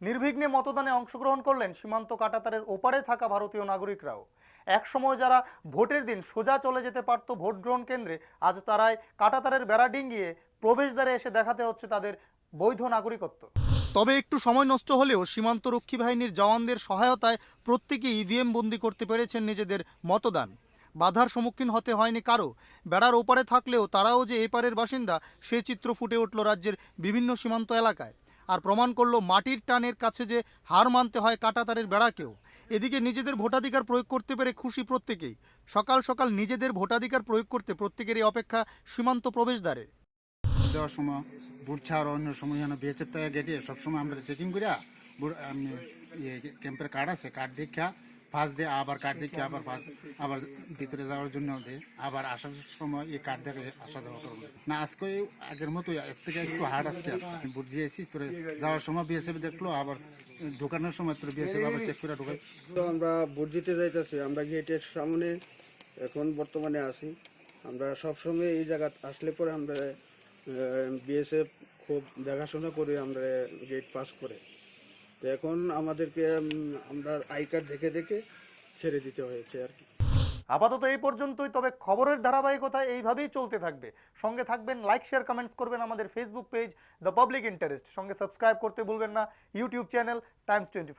নির্বিঘ্নে মতদানে অংশগ্রহণ করলেন সীমান্ত কাটাতারের ওপারে থাকা ভারতীয় নাগরিকরাও। একসময় যারা ভোটের দিন সোজা চলে যেতে পারত ভোট গ্রহণ কেন্দ্রে, আজ তারাই কাটাতারের বেড়া ডিঙ্গিয়ে প্রবেশদ্বারে এসে দেখাতে হচ্ছে তাদের বৈধ নাগরিকত্ব। তবে একটু সময় নষ্ট হলেও সীমান্তরক্ষী বাহিনীর জওয়ানদের সহায়তায় প্রত্যেকে ইভিএম বন্দি করতে পেরেছেন নিজেদের মতদান। বাধার সম্মুখীন হতে হয়নি কারও। বেড়ার ওপারে থাকলেও তারাও যে এপারের বাসিন্দা, সে চিত্র ফুটে উঠল রাজ্যের বিভিন্ন সীমান্ত এলাকায়। আর প্রমাণ করল মাটির টানের কাছে যে হার মানতে হয় কাটাতারের বেড়াকেও। এদিকে নিজেদের ভোটাধিকার প্রয়োগ করতে পেরে খুশি প্রত্যেকেই। সকাল সকাল নিজেদের ভোটাধিকার প্রয়োগ করতে প্রত্যেকেরই অপেক্ষা সীমান্ত প্রবেশদ্বারে। দেওয়ার সময় বুট ছাড় অন্য সময় যেন বিএসএফ থেকে গেটে, সবসময় আমরা চেকিং করিয়া ইয়ে ক্যাম্পের কার্ড আছে কার্ড দেখা পাস দিয়ে আবার কার্ড দেখে আবার পাস আবার ভিতরে যাওয়ার জন্য দে আবার আসার সময় এই কার্ড দেখে আসা যাওয়া করব না আজকে আগের মতো এর থেকে একটু হার্ড আজকে আছে বুট দিয়েছি তোরে যাওয়ার সময় বিএসএফ দেখল আবার ঢোকানোর সময় তোর বিএসএফ আবার চেক করে ঢোকাই তো আমরা দিতে যাইতেছি আমরা গেটের সামনে এখন বর্তমানে আছি। আমরা সবসময় এই জায়গা আসলে পরে আমরা বিএসএফ খুব দেখাশোনা করে আমরা গেট পাস করে। তো এখন আমাদেরকে আমরা আই কার্ড দেখে দেখে ছেড়ে দিতে হয়েছে আর কি। আপাতত এই পর্যন্তই, তবে খবরের ধারাবাহিকতা এইভাবেই চলতে থাকবে। সঙ্গে থাকবেন লাইক শেয়ার কমেন্টস করবেন আমাদের Facebook page the public interest সঙ্গে সাবস্ক্রাইব করতে ভুলবেন না ইউটিউব চ্যানেল টাইমস টোয়েন্টি